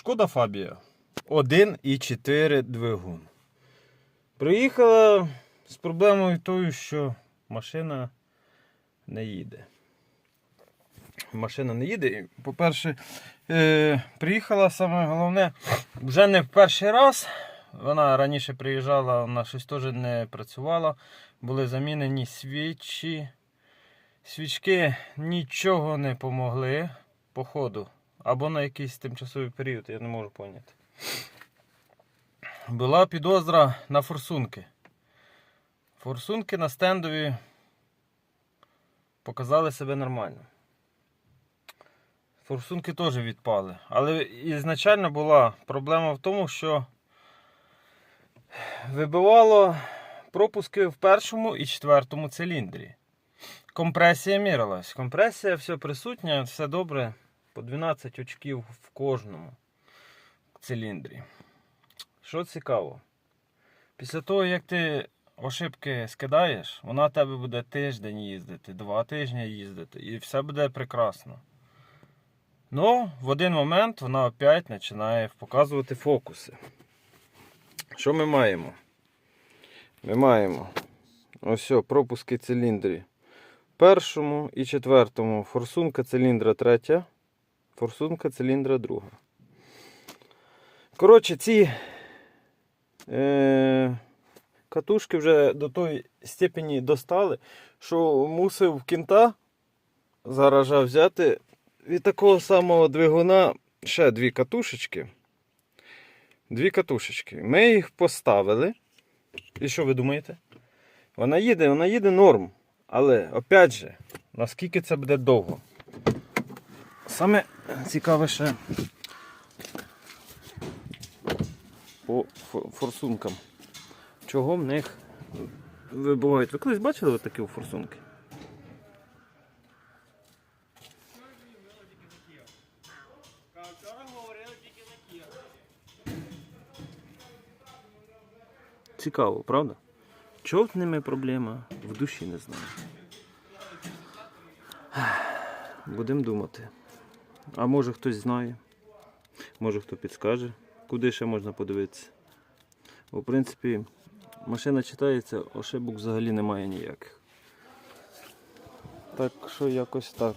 Шкода Фабія. 1,4 двигун. Приїхала з проблемою тою, що машина не їде. Машина не їде. По-перше, е, приїхала саме головне, вже не в перший раз. Вона раніше приїжджала, вона щось теж не працювала. Були замінені свічі. Свічки нічого не помогли по ходу. Або на якийсь тимчасовий період, я не можу поняти. Була підозра на форсунки. Форсунки на стендові показали себе нормально. Форсунки теж відпали. Але ізначально була проблема в тому, що вибивало пропуски в першому і четвертому циліндрі. Компресія мірилась. Компресія все присутня, все добре. По 12 очків в кожному циліндрі. Що цікаво, після того, як ти ошибки скидаєш, вона в тебе буде тиждень їздити, два тижні їздити, і все буде прекрасно. Ну, в один момент вона опять починає показувати фокуси. Що ми маємо? Ми маємо ось пропуски циліндрів. Першому і четвертому форсунка циліндра третя, форсунка циліндра друга. Коротше, ці е, катушки вже до тої степені достали, що мусив кінта заража взяти від такого самого двигуна ще дві катушечки. Дві катушечки. Ми їх поставили. І що ви думаєте? Вона їде, вона їде норм. Але, опять же, наскільки це буде довго? Саме цікаве ще по форсункам. Чого в них вибувають? Ви колись бачили такі форсунки? Цікаво, правда? Чого з ними проблема? В душі не знаю. Будемо думати. А може хтось знає, може хто підскаже, куди ще можна подивитися. У принципі, машина читається, ошибок взагалі немає ніяких. Так що якось так.